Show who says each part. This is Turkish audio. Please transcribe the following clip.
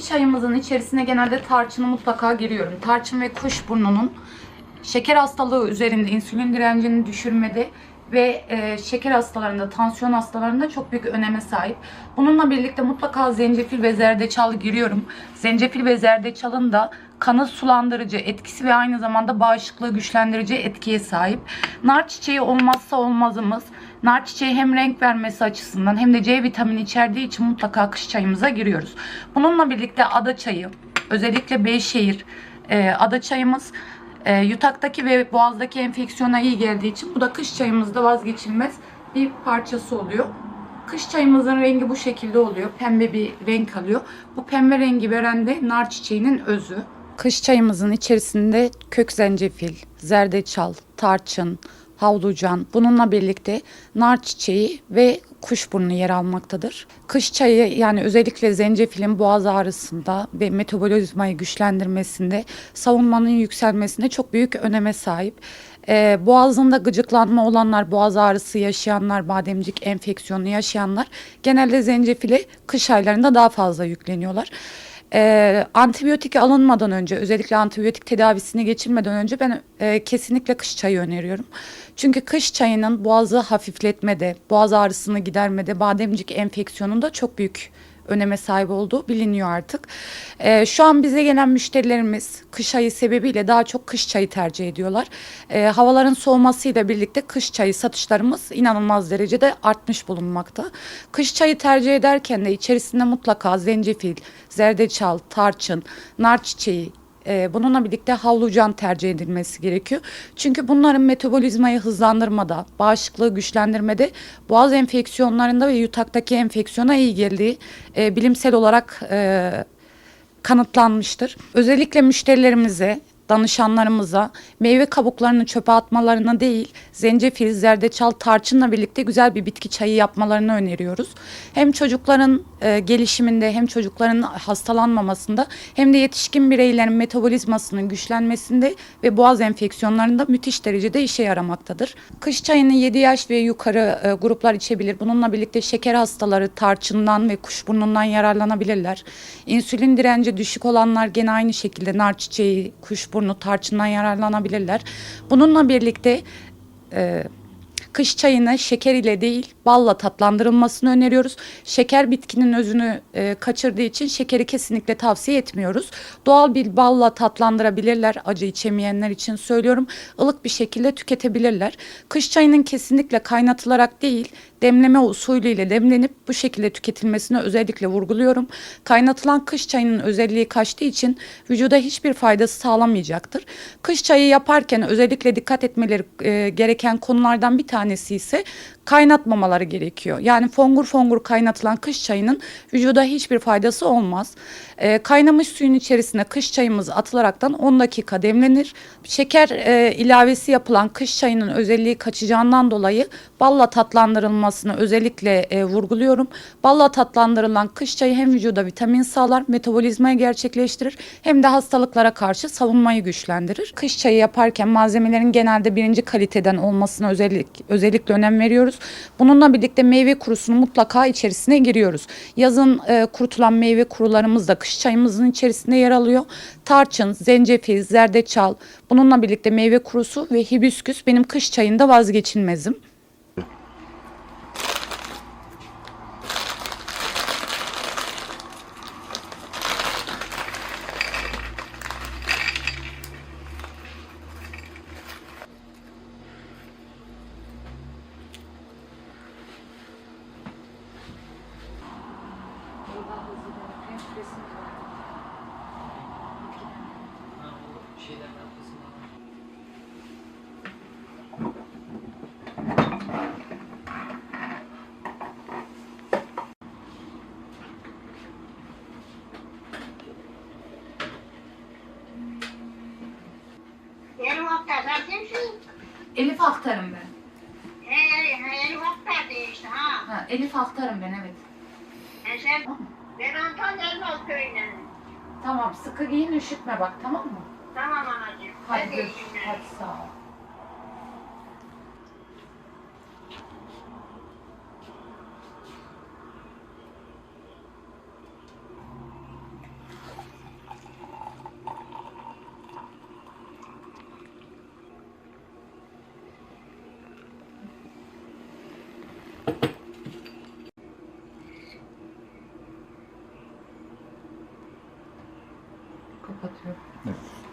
Speaker 1: çayımızın içerisine genelde tarçını mutlaka giriyorum. Tarçın ve kuşburnunun şeker hastalığı üzerinde insülin direncini düşürmede ve e, şeker hastalarında, tansiyon hastalarında çok büyük öneme sahip. Bununla birlikte mutlaka zencefil ve zerdeçal giriyorum. Zencefil ve zerdeçalın da kanı sulandırıcı etkisi ve aynı zamanda bağışıklığı güçlendirici etkiye sahip. Nar çiçeği olmazsa olmazımız. Nar çiçeği hem renk vermesi açısından hem de C vitamini içerdiği için mutlaka kış çayımıza giriyoruz. Bununla birlikte ada çayı, özellikle Beyşehir e, ada çayımız e, yutaktaki ve boğazdaki enfeksiyona iyi geldiği için bu da kış çayımızda vazgeçilmez bir parçası oluyor. Kış çayımızın rengi bu şekilde oluyor. Pembe bir renk alıyor. Bu pembe rengi veren de nar çiçeğinin özü. Kış çayımızın içerisinde kök zencefil, zerdeçal, tarçın, havlucan bununla birlikte nar çiçeği ve kuşburnu yer almaktadır. Kış çayı yani özellikle zencefilin boğaz ağrısında ve metabolizmayı güçlendirmesinde, savunmanın yükselmesinde çok büyük öneme sahip. Ee, boğazında gıcıklanma olanlar, boğaz ağrısı yaşayanlar, bademcik enfeksiyonu yaşayanlar genelde zencefile kış aylarında daha fazla yükleniyorlar. Ee, antibiyotik alınmadan önce özellikle antibiyotik tedavisine geçilmeden önce ben e, kesinlikle kış çayı öneriyorum. Çünkü kış çayının boğazı hafifletmede, boğaz ağrısını gidermede, bademcik enfeksiyonunda çok büyük öneme sahip olduğu biliniyor artık. Ee, şu an bize gelen müşterilerimiz kış ayı sebebiyle daha çok kış çayı tercih ediyorlar. Ee, havaların soğumasıyla birlikte kış çayı satışlarımız inanılmaz derecede artmış bulunmakta. Kış çayı tercih ederken de içerisinde mutlaka zencefil, zerdeçal, tarçın, nar çiçeği, e, bununla birlikte havlucan tercih edilmesi gerekiyor. Çünkü bunların metabolizmayı hızlandırmada, bağışıklığı güçlendirmede, boğaz enfeksiyonlarında ve yutaktaki enfeksiyona iyi geldiği e, bilimsel olarak e, kanıtlanmıştır. Özellikle müşterilerimize danışanlarımıza meyve kabuklarını çöpe atmalarına değil, zencefil, zerdeçal, tarçınla birlikte güzel bir bitki çayı yapmalarını öneriyoruz. Hem çocukların e, gelişiminde hem çocukların hastalanmamasında hem de yetişkin bireylerin metabolizmasının güçlenmesinde ve boğaz enfeksiyonlarında müthiş derecede işe yaramaktadır. Kış çayını 7 yaş ve yukarı e, gruplar içebilir. Bununla birlikte şeker hastaları tarçından ve kuşburnundan yararlanabilirler. İnsülin direnci düşük olanlar gene aynı şekilde nar çiçeği, kuşburnu, tarçından yararlanabilirler. Bununla birlikte e, kış çayını şeker ile değil balla tatlandırılmasını öneriyoruz. Şeker bitkinin özünü e, kaçırdığı için şekeri kesinlikle tavsiye etmiyoruz. Doğal bir balla tatlandırabilirler. Acı içemeyenler için söylüyorum. ılık bir şekilde tüketebilirler. Kış çayının kesinlikle kaynatılarak değil demleme usulüyle demlenip bu şekilde tüketilmesini özellikle vurguluyorum. Kaynatılan kış çayının özelliği kaçtığı için vücuda hiçbir faydası sağlamayacaktır. Kış çayı yaparken özellikle dikkat etmeleri e, gereken konulardan bir tanesi ise kaynatmamaları gerekiyor. Yani fongur fongur kaynatılan kış çayının vücuda hiçbir faydası olmaz. E, kaynamış suyun içerisine kış çayımız atılaraktan 10 dakika demlenir. Şeker e, ilavesi yapılan kış çayının özelliği kaçacağından dolayı balla tatlandırılmasını özellikle e, vurguluyorum. Balla tatlandırılan kış çayı hem vücuda vitamin sağlar, metabolizmayı gerçekleştirir hem de hastalıklara karşı savunmayı güçlendirir. Kış çayı yaparken malzemelerin genelde birinci kaliteden olmasına özellik, özellikle önem veriyoruz. Bununla birlikte meyve kurusunu mutlaka içerisine giriyoruz. Yazın e, kurutulan meyve kurularımız da kış çayımızın içerisinde yer alıyor. Tarçın, zencefil, zerdeçal, bununla birlikte meyve kurusu ve hibisküs benim kış çayında vazgeçilmezim.
Speaker 2: Kimsin?
Speaker 1: Elif Aktar'ım ben.
Speaker 2: He, yeni vakta işte ha.
Speaker 1: Ha, Elif Aktar'ım ben evet.
Speaker 2: E sen, ben Antal Elmas köyünden.
Speaker 1: Tamam sıkı giyin üşütme bak tamam mı?
Speaker 2: Tamam anacığım.
Speaker 1: Hadi görüşürüz. Hadi sağ ol. kapatıyor.
Speaker 3: Evet.